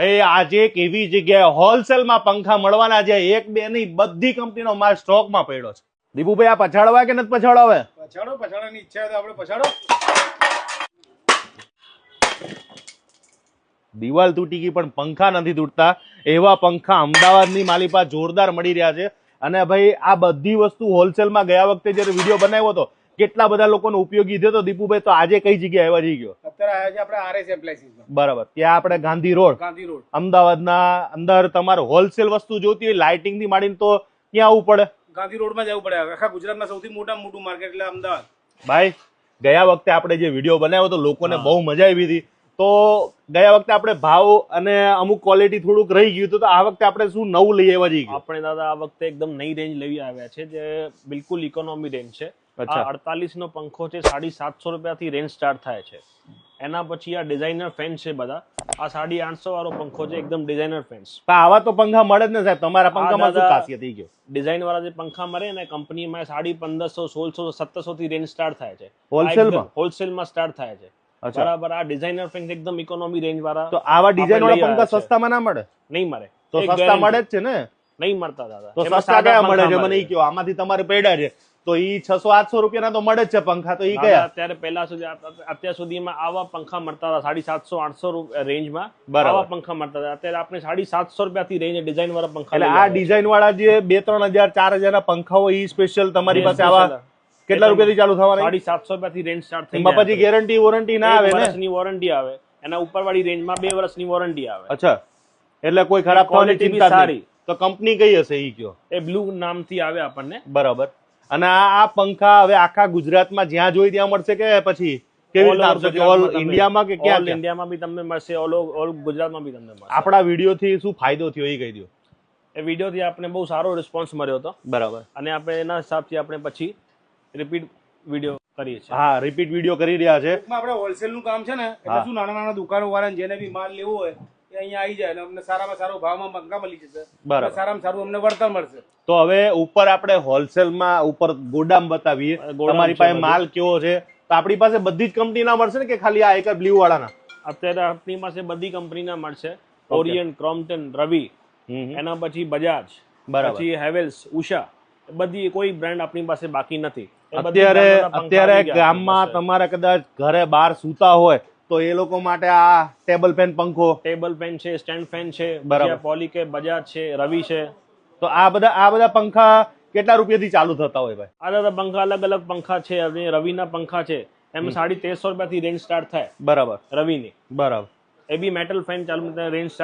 એ આજે એક એવી જગ્યાએ હોલસેલમાં પંખા મળવાના છે એક બે નહીં બધી કંપનીનો માલ સ્ટોકમાં પડ્યો છે. દીપુભાઈ આ પછાડવા કે નથી પછાડવા પછાડો પછાડવાની ઈચ્છા તો આપણે પછાડો. દિવાલ તૂટી ગઈ પણ પંખા નથી તૂટતા. એવા પંખા અમદાવાદની માલી પાસે જોરદાર મળી રહ્યા છે. અને ભાઈ આ બધી વસ્તુ હોલસેલમાં ગયા વખતે જ્યારે વીડિયો બનાવ્યો હતો કેટલા બધા લોકોનો ઉપયોગી થયો તો? દીપુભાઈ તો આજે કઈ જગ્યાએ એવા જઈ ગયો? અત્યારે આવ્યા છે આપણે આરએસ એપ્લાયન્સીસમાં બરાબર. ત્યાં આપણે ગાંધી રોડ. ગાંધી રોડ. અમદાવાદના અંદર તમારે હોલસેલ વસ્તુ જોતી હોય લાઇટિંગથી માંડીને તો ક્યાં આવવું પડે? ગાંધી રોડમાં જવું પડે. આખા ગુજરાતમાં સૌથી મોટા મોટું માર્કેટ એટલે અમદાવાદ. ભાઈ ગયા વખતે આપણે જે વીડિયો બનાવ્યો તો લોકોને બહુ મજા આવી હતી. તો ગયા વખતે આપણે ભાવ અને અમુક ક્વોલિટી થોડુંક રહી ગયું હતું તો આ વખતે આપણે શું નવું લઈ આવ્યા છીએ? આપણે દાદા આ વખતે એકદમ નઈ રેન્જ લઈ આવ્યા છે જે બિલકુલ ઇકોનોમી રેન્જ છે. આ અડતાલીસ નો પંખો છે સાડી સાતસો રૂપિયાથી રેન્જ સ્ટાર્ટ થાય છે. એના પછી આ ડિઝાઇનર ફેન છે બધા. આ સાડી આઠસો વાળો પંખો છે એકદમ ડિઝાઇનર ફેન્સ પણ આવા તો પંખા મળે જ ને સાહેબ તમારા પંખામાં શું ખાસિયત થઈ ગયો ડિઝાઇન વાળા જે પંખા મળે ને કંપનીમાં સાડી પંદરસો સોળસો સત્તરસો થી રેન્જ સ્ટાર્ટ થાય છે. હોલસેલમાં હોલસેલમાં સ્ટાર્ટ થાય છે. બરાબર આ ડિઝાઇનર ફેન એકદમ ઇકોનોમી રેન્જ વાળા તો આવા ડિઝાઇન વાળા પંખા સસ્તામાં ના મળે? નહીં મળે. તો સસ્તા મળે જ છે ને? નહીં મળતા દાદા. તો સસ્તા કયા મળે છે? મને ઈ કયો આમાંથી તમારે પડ્યા છે. તો ઈ છસો આઠસો રૂપિયાના તો મળે જ છે પંખા તો ઈ કયા? અત્યારે પહેલા સુધી અત્યાર સુધીમાં આવા પંખા મળતા હતા સાડી સાતસો આઠસો રેન્જમાં બરાબર. આવા પંખા મળતા હતા. અત્યારે આપણે સાડી સાતસો રૂપિયાથી રેન્જ ડિઝાઇન વાળા પંખા એટલે આ ડિઝાઇન વાળા જે બે ત્રણ હજાર ચાર હજાર ના પંખા ઈ સ્પેશિયલ તમારી પાસે આવા કેટલા રૂપિયાથી ચાલુ થવાની સાડી સાતસો રૂપિયાથી રેન્જ સ્ટાર્ટ થઈ પછી ગેરંટી વોરંટી ના આવે વર્ષની વોરંટી આવે. એના ઉપરવાળી રેન્જમાં બે વર્ષની વોરંટી આવે. અચ્છા. એટલે કોઈ ખરાબ ક્વોલિટી બી સારી. તો કંપની કઈ હશે ઈ કયો? એ બ્લુ નામથી આવે આપણને. બરાબર. અને આ પંખા હવે આખા ગુજરાતમાં જ્યાં જોઈ ત્યાં મળશે કે પછી કેવી ઓલ ઇન્ડિયામાં કે ક્યાં ક્યાં? ઇન્ડિયામાં બી તમને મળશે ઓલ ઓલ ગુજરાતમાં બી તમને મળશે. આપણા વિડીયોથી શું ફાયદો થયો એ કહી દો એ વિડીયોથી આપણે બહુ સારો રિસ્પોન્સ મળ્યો હતો. બરાબર. અને આપણે એના હિસાબથી આપણે પછી રિપીટ વીડિયો કરીએ છીએ. હા રિપીટ વીડિયો કરી રહ્યા છે. આપણે હોલસેલનું કામ છે ને એટલે શું નાના નાના દુકાનો વાળા જેને બી માલ લેવો હોય એ અહીંયા આવી જાય અને અમને સારામાં સારો ભાવમાં મંગા મળી જશે. બરાબર. સારામાં સારું અમને વળતર મળશે. તો હવે ઉપર આપણે હોલસેલમાં ઉપર ગોડામ બતાવીએ. તમારી પાસે માલ કેવો છે? તો આપણી પાસે બધી જ કંપનીના મળશે ને કે ખાલી આ એક બ્લ્યુ બ્લુ વાળાના? અત્યારે આપણી પાસે બધી કંપનીના મળશે. ઓરિયન ક્રોમ્પટન રવિ એના પછી બજાજ પછી હેવેલ્સ ઉષા બધી કોઈ બ્રાન્ડ આપણી પાસે બાકી નથી. અત્યારે અત્યારે ગામમાં તમારા કદાચ ઘરે બહાર સૂતા હોય તો એ લોકો માટે આ ટેબલ ફેન પંખો. ટેબલ ફેન છે સ્ટેન્ડ ફેન છે બરાબર. પોલીકે બજાજ છે રવિ છે. તો આ બધા આ બધા પંખા કેટલા રૂપિયાથી ચાલુ થતા હોય ભાઈ? આ બધા પંખા અલગ અલગ પંખા છે રવિના પંખા છે. એમ સાડી તેરસો રૂપિયાથી રેન્જ સ્ટાર્ટ થાય બરાબર. રવિની. બરાબર. એ બી મેટલ ફેન ચાલુ રેન્જ સ્ટાર્ટ